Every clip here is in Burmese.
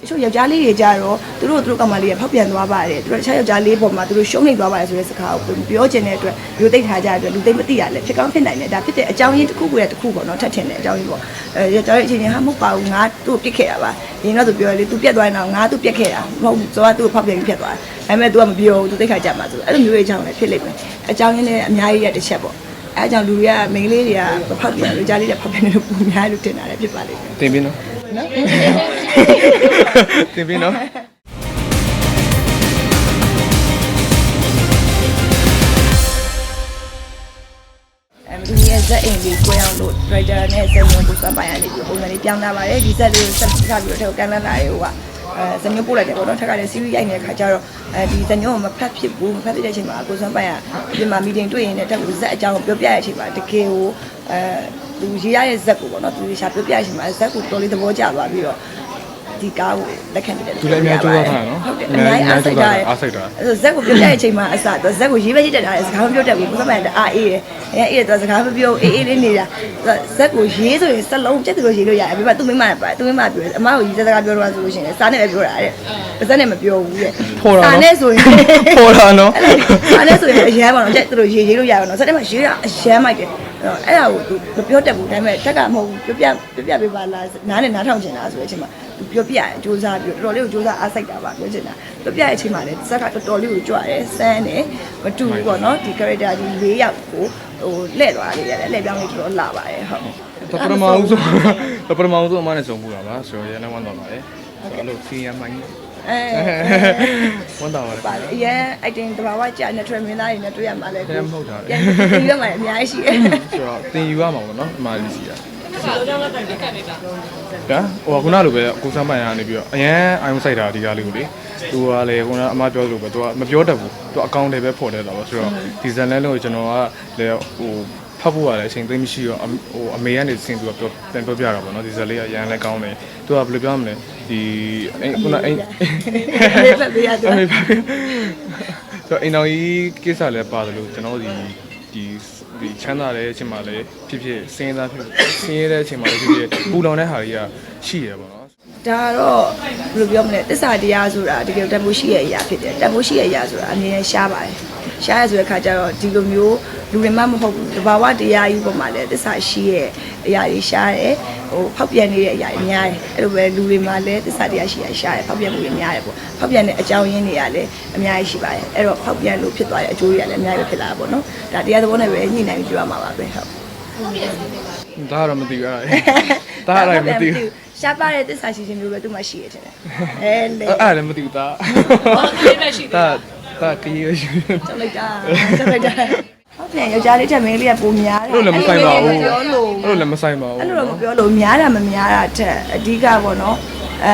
တချို့ယောက်ျားလေးတွေကြတော့သူတို့သူတို့ကောင်မလေးကဖောက်ပြန်သွားပါတယ်သူတို့တခြားယောက်ျားလေးပေါ်မှာသူတို့ရှုံးနေသွားပါတယ်ဆိုတဲ့စကားကိုပြောချင်တဲ့အတွက်လူသိထားကြတဲ့အတွက်လူသိမသိရလဲဖြစ်ကောင်းဖြစ်နိုင်တယ်ဒါဖြစ်တဲ့အကြောင်းရင်းတစ်ခုကိုရတစ်ခုပေါ့နော်ထပ်ထင်တယ်အကြောင်းရင်းပေါ့အဲယောက်ျားလေးအချင်းချင်းဟာမဟုတ်ပါဘူးငါသူ့ကိုပြစ်ခဲ့တာပါရင်းတော့သူပြောလေသူပြက်သွားရင်တော့ငါသူ့ပြက်ခဲ့တာမဟုတ်ဘူးသူကသူ့ကိုဖောက်ပြန်ပြီးပြက်သွားတယ်ဒါပေမဲ့ तू ကမပြောဘူး तू သိခါကြမှာဆိုအဲ့လိုမျိုးရဲ့အကြောင်းလည်းဖြစ်လိမ့်မယ်အကြောင်းရင်းလည်းအများကြီးရတစ်ချက်ပေါ့အဲအကြောင်းလူတွေကမိန်းကလေးတွေကဖောက်ပြန်လူကြားလေးတွေဖောက်ပြန်တယ်လို့ပုံများလို့တင်တာလည်းဖြစ်ပါလိမ့်မယ်တင်ပြီနော်နော် တင်ပြီနော်အဲဒီရဲ့ဇက်အိမ်လေးကိုအောင်လို့ writer နဲ့ဇက်မျိုးကိုစမ်းပိုင်ရနေပြီးပုံစံလေးပြောင်းလာပါတယ်ဒီဇက်လေးကိုဆက်ထားပြီးတော့ထပ်ကန်လာလာရေဟိုကအဲဇက်မျိုးပို့လိုက်တယ်ပေါ့နော်ထက်ကလည်း series ရိုက်နေတဲ့ခါကျတော့အဲဒီဇက်မျိုးကိုမဖတ်ဖြစ်ဘူးမဖတ်ဖြစ်တဲ့အချိန်မှာကိုစမ်းပိုင်ရဒီမှာ meeting တွေ့ရင်လည်းတက်ကိုဇက်အကြောင်းကိုပြောပြရတဲ့အချိန်မှာတကယ်ကိုအဲသူရေးရတဲ့ဇက်ကိုပေါ့နော်သူရှာပြောပြရတဲ့အချိန်မှာဇက်ကိုတော်လေးသဘောကျသွားပြီးတော့ ဒီကားကိုလက်ခံတယ်သူလည်းအများကြီးကြိုးစားထားတယ်နော်ဟုတ်တယ်အများကြီးအားစိတ်ထားတယ်အားစိတ်ထားတယ်အဲ့ဆိုဇက်ကိုပြောပြတဲ့အချိန်မှာအစတော့ဇက်ကိုရေးပဲရေးတက်တာလေစကားမပြောတတ်ဘူးဘုရားမန်တအားအေးတယ်အဲအေးတယ်သူစကားမပြောအေးအေးလေးနေတာဇက်ကိုရေးဆိုရင်စက်လုံးပြက်သူလို့ရေးလို့ရတယ်ပြီးမှသူ့မိမနဲ့ပါသူ့မိမပြောတယ်အမကိုရေးစကားပြောတော့ဆိုလို့ရှိရင်စားနဲ့ပဲပြောတာတဲ့ပါဇက်နဲ့မပြောဘူးတဲ့ဖော်တာနော်စားနဲ့ဆိုရင်ဖော်တာနော်စားနဲ့ဆိုရင်အရန်ပါတော့ကြက်သူတို့ရေးရေးလို့ရပါတော့ဇက်နဲ့မှရေးတာအရန်မိုက်တယ်အဲ့တော့အဲ့ဒါကိုသူမပြောတတ်ဘူးဒါပေမဲ့တက်ကမဟုတ်ဘူးပြောပြပြောပြပေးပါလားနားနဲ့နားထောင်ချင်တာဆိုတဲ့အချိန်မှာ ပြောပြစူးစမ်းပြီးတော်တော်လေးကိုစူးစမ်းအားစိုက်တာပါပြောချင်တာပြောပြတဲ့အချိန်မှာလည်းဇက်ကတော်တော်လေးကိုကြွတယ်စမ်းတယ်မတူဘူးပေါ့နော်ဒီ character ဒီ၄ယောက်ကိုဟိုလှည့်သွားလေးရတယ်လှည့်ပြောင်းလေးတော်တော်လာပါတယ်ဟုတ်တပရမအောင်ဆိုတပရမအောင်ဆိုအမနဲ့စုံမှုတာပါဆိုတော့ရန်နေဝမ်းတော့ပါတယ်ဆိုတော့အဲ့လိုစီယမ်မိုင်းအဲဝမ်းတော့ပါတယ်ပါလေအရင် item တဘာဝကြာနေထရမင်းသားတွေနဲ့တွေ့ရမှာလဲပြန်မဟုတ်တာလေပြန်ပြီးရမှာအများကြီးရှိတယ်ဆိုတော့တင်ယူရမှာပေါ့နော်အမလေးစီတာ ဒါဟိုကခုနလိုပဲကိုစမ်းပိုင်ရနေပြီးတော့အရန်အိုင်ဆိုင်တာဒီကားလေးကိုလေသူကလည်းခုနအမပြောလို့ပဲသူကမပြောတတ်ဘူးသူအကောင့်တွေပဲဖော်တယ်တော့ဆိုတော့ဒီဇန်လန်လို့ကျွန်တော်ကလည်းဟိုဖတ်ဖို့ရတယ်အချိန်သိမ်းမရှိတော့ဟိုအမေကနေစင်သူကပြောပြန်ပြောပြတာပေါ့နော်ဒီဇက်လေးကရန်လည်းကောင်းတယ်သူကဘယ်လိုပြောမလဲဒီအဲခုနအိမ်လေးဖက်ပေးရတယ်အမေပါဆိုအိမ်တော်ကြီးကိစ္စလည်းပါတယ်လို့ကျွန်တော်ဒီ ဒီဒီချမ်းသာတဲ့အချိန်မှာလည်းဖြစ်ဖြစ်စင်းသားဖြစ်စင်းရတဲ့အချိန်မှာလည်းဖြစ်ဖြစ်ပူလောင်တဲ့ဟာကြီးကရှိရပါတော့ဒါတော့ဘယ်လိုပြောမလဲတစ္ဆာတရားဆိုတာတကယ်တန်ဖိုးရှိရဲ့အရာဖြစ်တယ်တန်ဖိုးရှိရဲ့အရာဆိုတာအမြဲတမ်းရှားပါတယ် ရှားရဆိုတဲ့ခါကျတော့ဒီလိုမျိုးလူတွေမှမဟုတ်ဘူးတဘာဝတရားကြီးပေါ်မှာလည်းတစ္ဆာရှိရဲ့အရာကြီးရှားတယ်ဟိုဖောက်ပြန်နေတဲ့အရာကြီးများတယ်အဲ့လိုပဲလူတွေမှာလည်းတစ္ဆာတရားရှိရရှားတယ်ဖောက်ပြန်မှုတွေများတယ်ပေါ့ဖောက်ပြန်တဲ့အကြောင်းရင်းတွေကလည်းအများကြီးရှိပါတယ်အဲ့တော့ဖောက်ပြန်လို့ဖြစ်သွားတဲ့အကျိုးတွေကလည်းအများကြီးပဲဖြစ်လာတာပေါ့နော်ဒါတရားသဘောနဲ့ပဲညှိနှိုင်းပြီးပြောရမှာပါပဲဟုတ်ဒါကတော့မသိဘူးအဲ့ဒါဒါကတော့မသိဘူးရှားပါတဲ့တစ္ဆာရှိခြင်းမျိုးပဲသူ့မှာရှိရတဲ့အဲလေအဲ့ဒါလည်းမသိဘူးဒါဒါ ဒါကကြီးရရှိချက်လိုက်တာချက်လိုက်တာဟုတ်တယ်ယောက်ျားလေးတက်မင်းလေးကပုံများတယ်အဲ့လိုလည်းမဆိုင်ပါဘူးပြောလို့အဲ့လိုလည်းမဆိုင်ပါဘူးအဲ့လိုတော့မပြောလို့များတာမများတာတက်အဓိကပေါ့နော်အဲ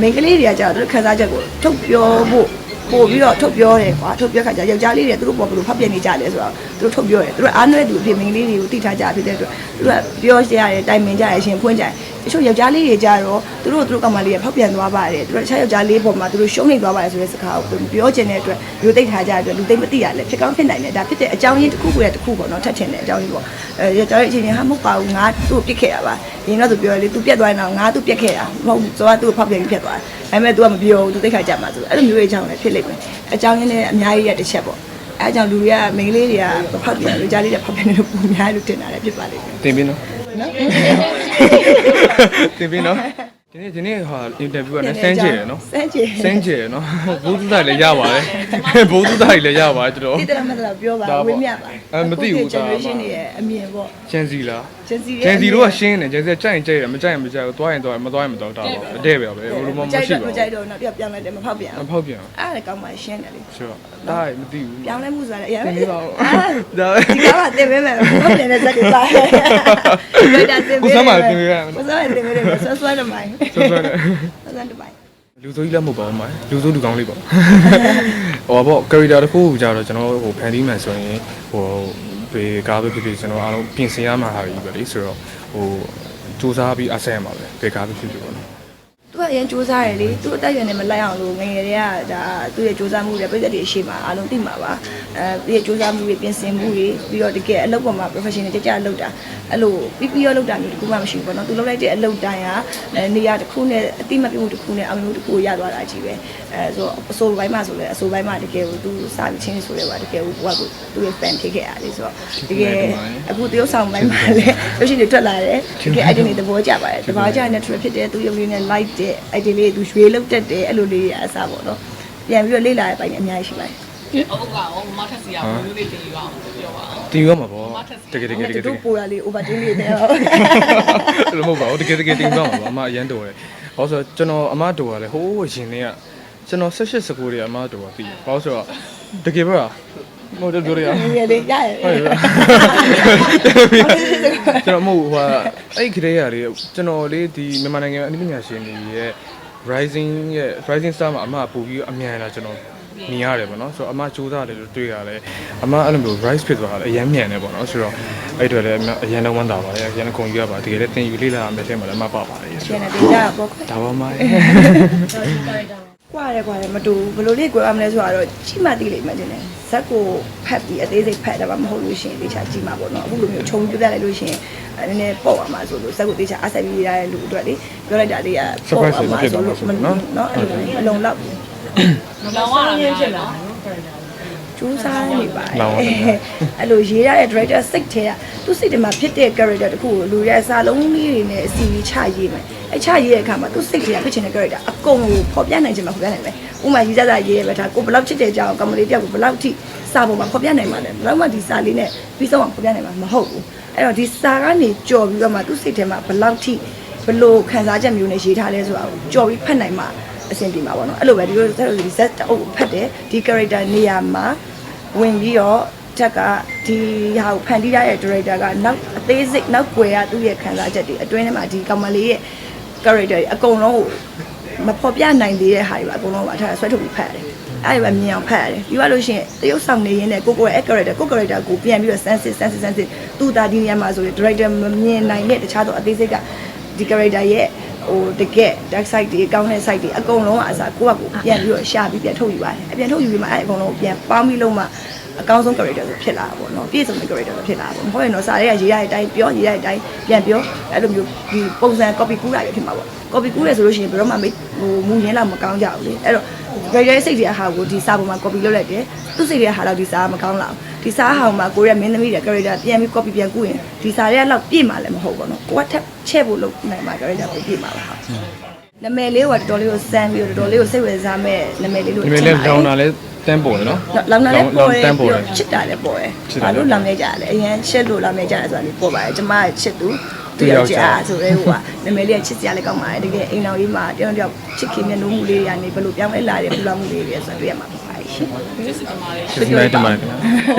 မိန်းကလေးတွေကကြာသူတို့ခန်းစားချက်ကိုထုတ်ပြောဖို့ပို့ပြီးတော့ထုတ်ပြောတယ်ကွာထုတ်ပြောခါကျယောက်ျားလေးတွေသူတို့ပေါ်ဘယ်လိုဖတ်ပြနေကြလဲဆိုတော့သူတို့ထုတ်ပြောတယ်သူတို့အားနွဲသူအဖြစ်မိန်းကလေးတွေကိုတိထားကြဖြစ်တဲ့အတွက်သူတို့ကပြောကြရတယ်တိုင်ပင်ကြရရှင်ဖွင့်ကြတယ် တချို့ယောက်ျားလေးတွေကြတော့သူတို့သူတို့ကမလေးတွေဖောက်ပြန်သွားပါတယ်သူတို့တခြားယောက်ျားလေးပေါ်မှာသူတို့ရှုံးနေသွားပါတယ်ဆိုတဲ့စကားကိုပြောချင်တဲ့အတွက်လူသိထားကြတဲ့အတွက်လူသိမသိရလဲဖြစ်ကောင်းဖြစ်နိုင်တယ်ဒါဖြစ်တဲ့အကြောင်းရင်းတစ်ခုကိုရတစ်ခုပေါ့နော်ထပ်ထင်တဲ့အကြောင်းရင်းပေါ့အဲယောက်ျားလေးအချင်းချင်းဟာမဟုတ်ပါဘူးငါသူ့ကိုပြစ်ခဲ့တာပါရင်တော့သူပြောလေသူပြက်သွားရင်တော့ငါသူ့ပြက်ခဲ့တာမဟုတ်ဘူးသွားသူ့ကိုဖောက်ပြန်ပြီးပြက်သွားတယ်ဒါပေမဲ့ तू ကမပြောဘူး तू သိခါကြမှာဆိုအဲ့လိုမျိုးအကြောင်းလည်းဖြစ်လိမ့်မယ်အကြောင်းရင်းလည်းအများကြီးရတစ်ချက်ပေါ့အဲအကြောင်းလူတွေကမိန်းကလေးတွေကဖောက်ပြန်လူကြားလေးတွေဖောက်ပြန်တယ်လို့ပုံများလို့တင်တာလည်းဖြစ်ပါလိမ့်မယ်တင်ပြီနော်နော် တင်ပြီနော် ဒီနေ့ဒီနေ့ဟာအင်တာဗျူးကလည်းစမ်းကြည့်ရနော်စမ်းကြည့်စမ်းကြည့်ရနော်ဘိုးသူသားလည်းရပါတယ်ဘိုးသူသားကြီးလည်းရပါတယ်တော်တော်ဒီတရမလားပြောပါဒါပေါ့ဝင်းမြပါအဲမသိဘူးဒါ generation တွေရဲ့အမြင်ပေါ့ဂျန်စီလားဂျန်စီဂျန်စီတို့ကရှင်းတယ်ဂျန်စီကကြိုက်ရင်ကြိုက်တယ်မကြိုက်ရင်မကြိုက်ဘူးသွားရင်သွားရင်မသွားရင်မသွားတာပေါ့အတဲ့ပဲပဲဘယ်လိုမှမမကြိုက်ရှိတော့ပါမဘူးကြိုက်တော့နောက်ပြပြောင်းလိုက်တယ်မဖောက်ပြန်မဖောက်ပြန်အဲ့ဒါကောင်းမှရှင်းတယ်လေဆိုတော့ဒါမသိဘူးပြောင်းလဲမှုဆိုတာလည်းအရင်သင်ပေးပါဦးအာဒါဒီကားကတင်ပေးမယ်ဖောက်ပြန်တဲ့ဇက်တွေပါဘယ်တာတင်ပေးကိုစမ်းပါတင်ပေးရမယ်ကိုစမ်းပါတင်ပေးတယ်ဆွဆွတမိုင်းဆွဆွနဲ့ဆွဆွတမိုင်းလူဆိုးကြီးလည်းမဟုတ်ပါဘူးမိုင်းလူဆိုးလူကောင်းလေးပေါ့ဟိုပေါ့ character တစ်ခုကိုကြာတော့ကျွန်တော်ဟိုဖန်တီးမှန်ဆိုရင်ဟိုဘေကားပဲဖြစ်ဖြစ်ကျွန်တော်အားလုံးပြင်ဆင်ရမှာဟာကြီးပဲလေဆိုတော့ဟိုစူးစမ်းပြီးအဆက်ရမှာပဲဘေကားပဲဖြစ်ဖြစ်ပေါ့နော်သူ ကအရင်စူးစမ်းရလေသူအသက်အရွယ်နဲ့မလိုက်အောင်လို့ငယ်ငယ်တည်းကဒါသူ့ရဲ့စူးစမ်းမှုတွေပြည်သက်တွေအရှိမအားလုံးသိမှာပါအဲသူရဲ့စူးစမ်းမှုတွေပြင်ဆင်မှုတွေပြီးတော့တကယ်အလုပ်ပေါ်မှာ professional ကြကြလုပ်တာအဲ့လိုပြီးပြီးရောလုပ်တာမျိုးတခုမှမရှိဘူးပေါ့နော်သူလုပ်လိုက်တဲ့အလုပ်တိုင်းဟာနေရာတစ်ခုနဲ့အတိမပြမှုတစ်ခုနဲ့အောင်မြင်မှုတစ်ခုကိုရသွားတာကြီးပဲအဲဆိုအဆိုပိုင်းမှာဆိုလဲအဆိုပိုင်းမှာတကယ်ကိုသူစာပြီးချင်းဆိုရဲပါတကယ်ကိုဘုရားကိုသူရဲ့ fan ဖြစ်ခဲ့ရတယ်ဆိုတော့တကယ်အခုတရုတ်ဆောင်ပိုင်းမှာလည်းရုပ်ရှင်တွေထွက်လာတယ်တကယ် idea တွေသဘောကျပါတယ်သဘောကျ natural ဖြစ်တယ်သူရုပ်လေးနဲ့ light တဲ့ idea လေးသူရွှေလောက်တက်တယ်အဲ့လိုလေးအစားပေါ့နော်ပြန်ပြီးတော့လေ့လာရပိုင်းအများကြီးရှိပါတယ်ဟုတ်ကဲ့ဟိုမထက်စီကဘယ်လိုလေးတင်ယူအောင်ပြောပါအောင်တင်ရမှာပေါ့တကယ်တကယ်တကယ်တကယ်တို့ပိုရလေး overtain လေးနဲ့တော့အဲ့လိုမဟုတ်ပါဘူးတကယ်တကယ်တင်ရမှာပါအမအရန်တော်တယ်ဘာလို့ဆိုတော့ကျွန်တော်အမတော်ကလည်းဟိုးရင်နေကကျွန်တော်18 19တွေအမတော်ကပြီးဘာလို့ဆိုတော့တကယ်ပါ မဟုတ်တယ်ပြောရရငယ်လေးရရဟုတ်ပြီကျွန်တော်မဟုတ်ဟိုအဲ့ခရေရလေးကျွန်တော်လေးဒီမြန်မာနိုင်ငံအနည်းပညာရှင်တွေရဲ့ rising ရဲ့ rising star မှာအမပို့ပြီးအမြန်လာကျွန်တော်မြင်ရတယ်ပေါ့နော်ဆိုတော့အမစူးစမ်းတယ်လို့တွေ့ရတယ်အမအဲ့လိုမျိုး rise ဖြစ်သွားတာလည်းအရင်မြန်တယ်ပေါ့နော်ဆိုတော့အဲ့အတွက်လည်းအရင်တော့ဝမ်းသာပါတယ်အရင်ကုန်ယူရပါတကယ်လည်းတင်ယူလေးလာမယ်ထဲမှာလည်းအမပါပါတယ်ကျန်တဲ့တင်ကြပေါ့ခွဒါပါမ ကွာတယ်ကွာတယ်မတူဘယ်လိုလေးကွာရမလဲဆိုတော့ကြီးမှသိလိမ့်မယ်တင်တယ်ဇက်ကိုဖတ်ပြီးအသေးစိတ်ဖတ်တာမှမဟုတ်လို့ရှိရင်တေချာကြည့်မှာပေါ့နော်အခုလိုမျိုးခြုံပြပြလိုက်လို့ရှိရင်နည်းနည်းပေါ့သွားမှာဆိုလို့ဇက်ကိုတေချာအဆက်ပြီးရတဲ့လူအတွက်လေပြောလိုက်တာလေးကပေါ့သွားမှာဆိုလို့နော်အဲ့လိုမလုံလောက်ဘူးလောင်ရတာဖြစ်လာကျူး စားနေပါတယ်အဲ့လိုရေးရတဲ့ director စိတ်ထဲကသူ့စိတ်ထဲမှာဖြစ်တဲ့ character တခုကိုလူရဲ့စာလုံးလေးတွေနဲ့အစီချရေးမယ်အချရေးတဲ့အခါမှာသူ့စိတ်ထဲကဖြစ်ချင်တဲ့ character အကုန်ကိုဖော်ပြနိုင်ချင်မှာဖော်ပြနိုင်မယ်ဥမာရေးကြတာရေးရပဲဒါကိုဘယ်လောက်ချစ်တဲ့ကြောင်ကမလေးတယောက်ကိုဘယ်လောက်ထိစာပေါ်မှာဖော်ပြနိုင်မှာလဲဘယ်လောက်မှဒီစာလေးနဲ့ပြီးဆုံးအောင်ဖော်ပြနိုင်မှာမဟုတ်ဘူးအဲ့တော့ဒီစာကနေကြော်ပြီးတော့မှသူ့စိတ်ထဲမှာဘယ်လောက်ထိဘယ်လိုခံစားချက်မျိုးနဲ့ရေးထားလဲဆိုတာကိုကြော်ပြီးဖတ်နိုင်မှာ အဆင်ပြေမှာပေါ့နော်အဲ့လိုပဲဒီလိုဆက်လို့ဒီ set အုပ်ဖတ်တယ်ဒီ character နေရာမှာဝင်ပြီးတော့တက်ကဒီဟာကိုဖန်တီးရတဲ့ director ကနောက်အသေးစိတ်နောက်ွယ်ရသူ့ရဲ့ခံစားချက်တွေအတွင်းထဲမှာဒီကောင်မလေးရဲ့ character တွေအကုန်လုံးကိုမဖော်ပြနိုင်သေးတဲ့ဟာတွေပါအကုန်လုံးပါထားဆွဲထုတ်ပြီးဖတ်ရတယ်။အဲ့ဒီပဲမြင်အောင်ဖတ်ရတယ်။ပြီးတော့လို့ရှိရင်တရုပ်ဆောင်နေရင်းနဲ့ကိုကိုရဲ့ character ကို character ကိုပြန်ပြီးတော့ sense sense sense သူ့တာဒီနေရာမှာဆိုရင် director မမြင်နိုင်တဲ့တခြားသောအသေးစိတ်ကဒီ character ရဲ့ ဟိုတကယ် dark side တွေကောင်းတဲ့ side တွေအကုန်လုံးကအစားကိုယ့်ဘက်ကိုပြန်ပြီးတော့ရှာပြီးပြန်ထုတ်ယူပါတယ်။အပြန်ထုတ်ယူပြီးမှအဲ့အကုန်လုံးကိုပြန်ပေါင်းပြီးလုံးမှအကောင်းဆုံး character ဆိုဖြစ်လာတာပေါ့နော်ပြည့်စုံတဲ့ character ဆိုဖြစ်လာတာပေါ့မဟုတ်ရင်တော့စာရဲကရေးရတဲ့အတိုင်းပြောရေးရတဲ့အတိုင်းပြန်ပြောအဲ့လိုမျိုးဒီပုံစံ copy ကူးတာရဖြစ်မှာပေါ့ copy ကူးရဆိုလို့ရှိရင်ဘယ်တော့မှဟိုမူရင်းလောက်မကောင်းကြဘူးလေအဲ့တော့ character ရဲ့စိတ်တွေဟာကိုဒီစာပေါ်မှာ copy လုပ်လိုက်တယ်သူ့စိတ်တွေဟာတော့ဒီစာကမကောင်းလောက်ဒီစာဟာမှာကိုရဲ့မင်းသမီးတွေ character ပြန်ပြီး copy ပြန်ကူးရင်ဒီစာတွေကလောက်ပြည့်မှာလည်းမဟုတ်ဘူးနော်ကိုကထက်ချဲ့ဖို့လုပ်နိုင်မှာ character ကိုပြည့်မှာပါဟုတ်နာမည်လေးကတော်တော်လေးကိုစမ်းပြီးတော့တော်တော်လေးကိုစိတ်ဝင်စားမဲ့နာမည်လေးလို့ဒီမဲ့လဲလောင်တာလဲတန်းပေါ်တယ်နော်လောင်တာလည်းပေါ်ရတန်းပေါ်တယ်ချစ်တာလည်းပေါ်ရချစ်တာဘာလည်းလို့လောင်နေကြလဲအရင်ချစ်လို့လောင်နေကြတယ်ဆိုတာလေးပေါ်ပါတယ်ကျမချစ်သူသူသူယောယောက်က်ျားျားဆိုရဲဟိုကနာမည်လေးကချစ်စရာလည်းကောင်းပါတယ်တကယ်အိမ်တော်ကြီးမှာတယောက်တစ်ယောက်ချစ်ခင်မျက်နှာမှုလေးတွေကနေဘယ်လိုပြောင်းလဲလာတယ်ပူလာမှုလေးတွေဆိုတော့တွေ့ရမှာ ပါရှင်ဒီစစ်တမားလေးကျေးဇူးတင်ပါတယ်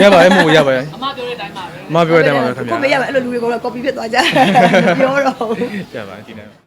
ရပါရဲ့မို့ရပါရဲ့အမပြောတဲ့အတိုင်းပါပဲအမပြောတဲ့အတိုင်းပါပဲခင်ဗျာကိုမေးရမယ်အဲ့လိုလူတွေကတော့ copy ဖြစ်သွားကြပြောတော့ရပါတယ်ဒီနေ့